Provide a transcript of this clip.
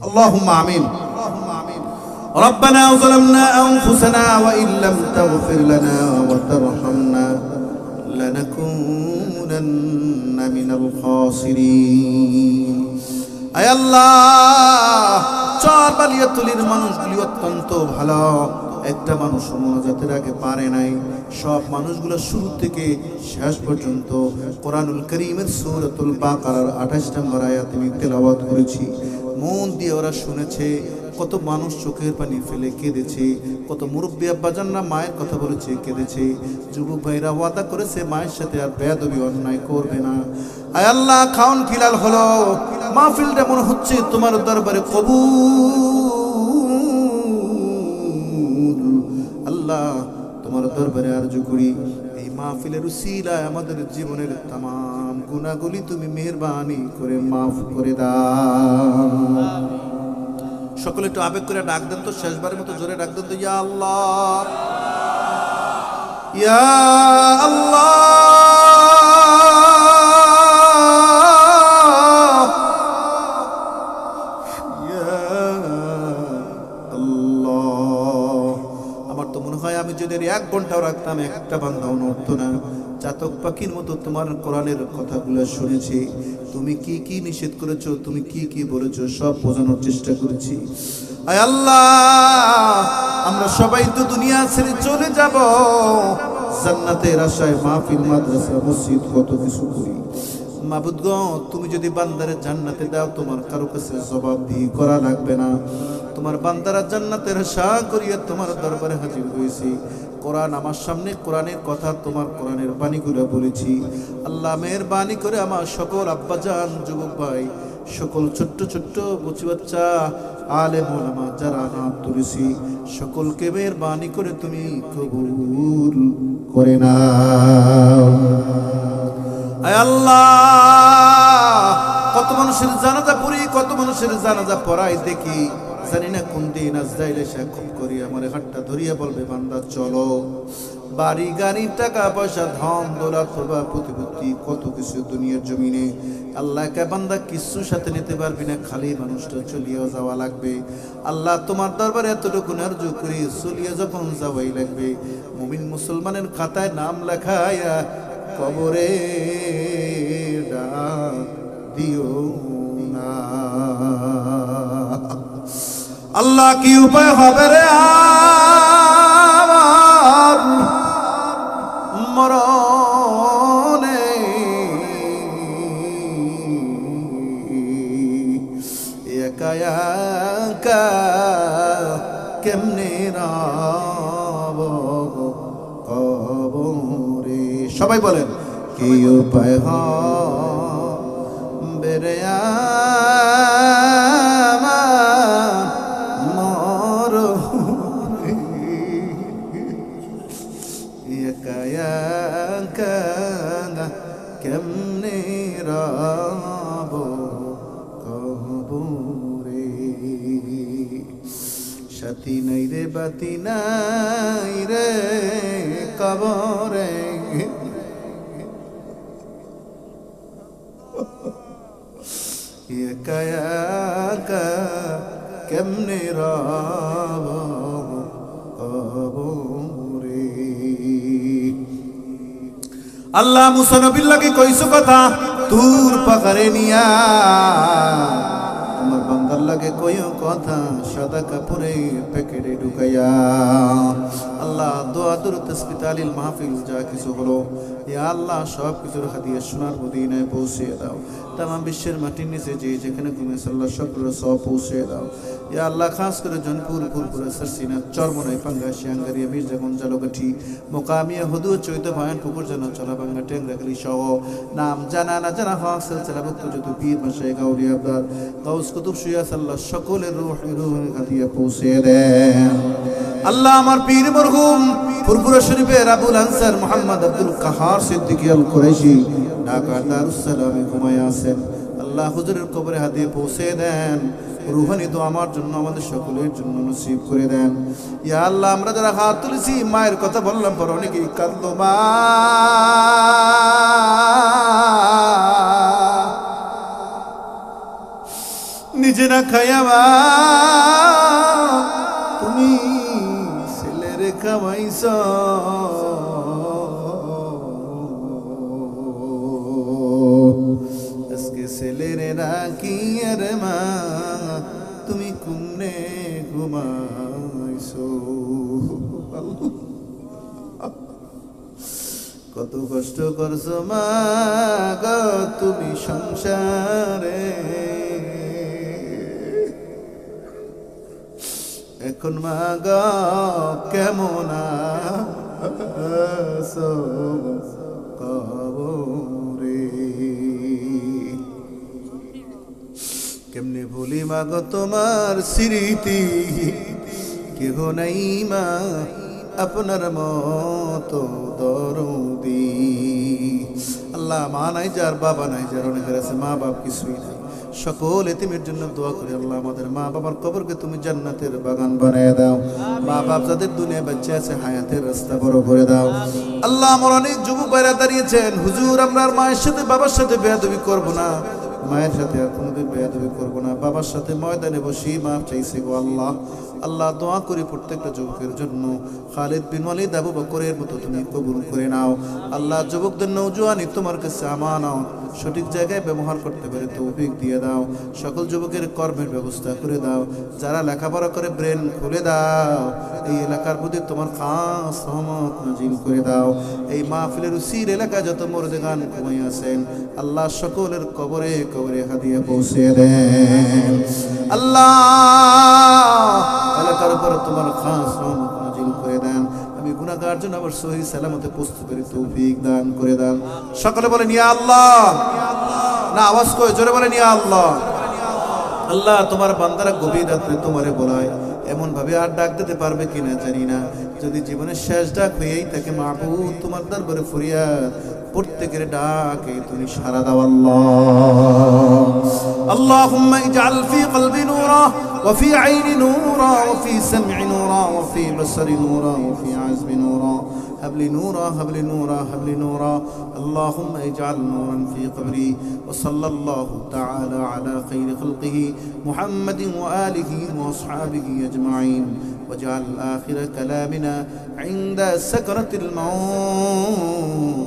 اللهم آمين ربنا ظلمنا أنفسنا وإن لم تغفر لنا وترحمنا لنكونن من الخاسرين আয় আল্লাহ চার বালিয়াতুলির মানুষগুলি অত্যন্ত ভালো একটা মানুষ মোনাজাতের আগে পারে নাই সব মানুষগুলো শুরু থেকে শেষ পর্যন্ত কোরআনুল করিমের সূরাতুল বাকারার 28 নম্বর আয়াত আমি তেলাওয়াত করেছি মন দিয়ে ওরা শুনেছে, কত মানুষ চোখের পানি ফেলে কেঁদেছে, কত মুরব্বী আব্বাজানরা মায়ের কথা বলেছে, কেঁদেছে। যুবক ভাইরা ওয়াদা করেছে, মায়ের সাথে আর বেয়াদবি, অন্যায় করবে না। আয় আল্লাহ খাউন খিলাল হলো। মাহফিলটা মনে হচ্ছে তোমার দরবারে কবুল। আল্লাহ, তোমার দরবারে আরজু করি। এই মাহফিলের উসিলায় আমাদের জীবনের তাম গুণাগুলি তুমি মেহরবানি করে মাফ করে দাও। সকলে একটু আবেগ করে ডাক দেন তো, শেষবারের মতো জোরে ডাক দেন তো, ইয়া আল্লাহ। ইয়া আল্লাহ। ইয়া আমার তো মনে হয় আমি যদি এক ঘন্টাও রাখতাম, একটা নড়তো না। চাতক পাখির মতো তোমার কোরআনের কথাগুলো শুনেছি। তুমি কি কি নিষেধ করেছ, তুমি কি কি বলেছ, সব বোঝানোর চেষ্টা করেছি। আয় আমরা সবাই তো দুনিয়া ছেড়ে চলে যাব। জান্নাতের আশায় মাহফিল, মাদ্রাসা, মসজিদ, কত কিছু করি। তুমি যদি বান্দারে জান্নাতে দাও, তোমার কারও কাছে জবাব দিয়ে করা লাগবে না। তোমার বান্দারা জান্নাতের আশা করিয়া তোমার দরবারে হাজির হয়েছি। কোরআন আমার সামনে, কোরআনের কথা তোমার কোরআনের বাণীগুলো বলেছি। আল্লাহ মেয়ের বাণী করে আমার সকল আব্বাজান, যুবক ভাই, সকল ছোট্ট ছোট্ট বচি বাচ্চা, আলে মোলামা যারা নাম তুলেছি সকলকে মেয়ের বাণী করে তুমি কবুল করে না আল্লাহ, কত মানুষের জানাজা পড়ি, কত মানুষের জানাজা পড়াই দেখি। জানি না কোন দিন আজরাইলে খুব করি আমার হাতটা ধরিয়া বলবে, বান্দা, চলো। বাড়ি গাড়ি, টাকা পয়সা, ধন দোলা বা প্রতিপত্তি, কত কিছু দুনিয়ার জমিনে। আল্লাহকে বান্দা কিছু সাথে নিতে পারবি না, খালি মানুষটা চলিয়েও যাওয়া লাগবে। আল্লাহ তোমার দরবারে এতটুকু নার্য করে, চলিয়ে যখন যাওয়াই লাগবে। মুমিন মুসলমানের খাতায় নাম লেখায়া কবরে দিও না। আল্লাহ কি উপায় হবে রে একা কেমনে কবরে? সবাই বলেন কি উপায় বেরে মর সাথী নাই রে, বাতি নাই রে, কবরে। একা কেমনে কবরে? আল্লাহ মুসানবিল্লাকে কইছো কথা, দূর পাকারে নিয়া। আমার লাগে কইও কথা, সাদা কাপড়ে প্যাকেটে ঢুকাইয়া। আল্লাহ, দোয়া দুর তসবি তালিল মাহফিল, যা কিছু হলো। ইয়া আল্লাহ, সব কিছুর হাদিয়া সোনার মদিনায় পৌঁছে দাও। তাম বিশ্বের মাটির নিচে যে যেখানে ঘুমে সাল্লাহ সকল সব পৌঁছে দাও। ইয়া আল্লাহ, খাস করে জনপুর, ফুলপুরে, সরসিনা, চরমনাই পাঙ্গা শিয়াঙ্গারিয়া মির্জাগঞ্জ জালগাঠি মোকামিয়া হদু চৈত ভয়ান, পুকুর যেন চলাবাঙ্গা টেঙ্গাখালি সহ। নাম জানা, না জানা, হক, সিলসিলা, ভক্ত, যত পীর, মাসায় গাউলি আবদার। গাউস কুতুব শুয়া সাল্লাহ সকলের রূহ পৌঁছে দেন। আল্লাহ আমার পীর মরহুম ফুরফুরা শরীফের আবুল আনসার মোহাম্মদ আব্দুল কাহার সিদ্দিকী আল কুরাইশি ঢাকা দারুস সালামে ঘুমায় আছেন। আল্লাহ হুজুরের কবরে হাতে পৌঁছে দেন। রুহানি তো আমার জন্য, আমাদের সকলের জন্য নসিব করে দেন। ইয়া আল্লাহ, আমরা যারা হাত তুলেছি, মায়ের কথা বললাম, পর অনেকেই কাঁদলো, মা। নিজে না খাইয়া মা তুমি ছেলেরে খাওয়াইছ। আজকে ছেলেরে রাখি আর মা, তুমি কুমনে ঘুমাইছো। কত কষ্ট করছ মা গো, তুমি সংসারে এখন মা গো কেমন কবরে। কেমনে ভুলি মা গো তোমার স্মৃতি? কেহ নাই মা, আপনার মতো দরদি। আল্লাহ মা নাই যার বাবা নাই যার অনেকের আছে মা বাপ কিছুই নাই। সকল এতিমের জন্য দোয়া করি আল্লাহ আমাদের মা বাবার কবরকে তুমি জান্নাতের বাগান বানিয়ে দাও। মা বাপ যাদের দুনিয়া বাচ্চা আছে হায়াতের রাস্তা বড় করে দাও। আল্লাহ আমার অনেক যুবক বাইরে দাঁড়িয়েছেন। হুজুর আমরা মায়ের সাথে বাবার সাথে বেয়াদবি করব না। মায়ের সাথে আর কোনোদিন বেয়াদবি করব না। বাবার সাথে ময়দানে বসি মাফ চাইছে গো আল্লাহ আল্লাহ দোয়া করি প্রত্যেকটা যুবকের জন্য। খালিদ বিন ওয়ালিদ, আবু বকরের মতো তুমি কবুল করে নাও। আল্লাহ যুবকদের নৌজওয়ানি তোমার কাছে আমানাও সঠিক জায়গায় ব্যবহার করতে পারে তৌফিক দিয়ে দাও। সকল যুবকের কর্মের ব্যবস্থা করে দাও। যারা লেখাপড়া করে ব্রেন খুলে দাও। এই এলাকার প্রতি তোমার খাস সহমত নাজিল করে দাও। এই মাহফিলের উসির এলাকায় যত মরদে গান ঘুমাই আছেন, আল্লাহ সকলের কবরে কবরে হাদিয়ে পৌঁছে দেন। আল্লাহ এলাকার উপর তোমার খাস নাজিল করে দেন। আমি গুনাহগার জন্য আবার সহি সালামতে পৌঁছতে পারি তৌফিক দান করে দেন। সকলে বলেন, ইয়া আল্লাহ। না, আওয়াজ কই? জোরে বলেন, ইয়া আল্লাহ। আল্লাহ, তোমার বান্দারা গভীর রাত্রে তোমারে বলায় এমন ভাবে আর ডাক দিতে পারবে কিনা জানি না। যদি জীবনের শেষ ডাক হয়েই থাকে মাহবুব, তোমার দরবারে ফরিয়াদ প্রত্যেকের ডাকে তুমি সারা দাও আল্লাহ اللهم اجعل في قلبي نورا وفي عيني نورا وفي سمع نورا وفي بصر نورا وفي عزم نورا هب لي نورا هب لي نورا هب لي نورا اللهم اجعل نورا في قبري وصلى الله تعالى على خير خلقه محمد واله واصحابه اجمعين واجعل اخر كلامنا عند سكره الموت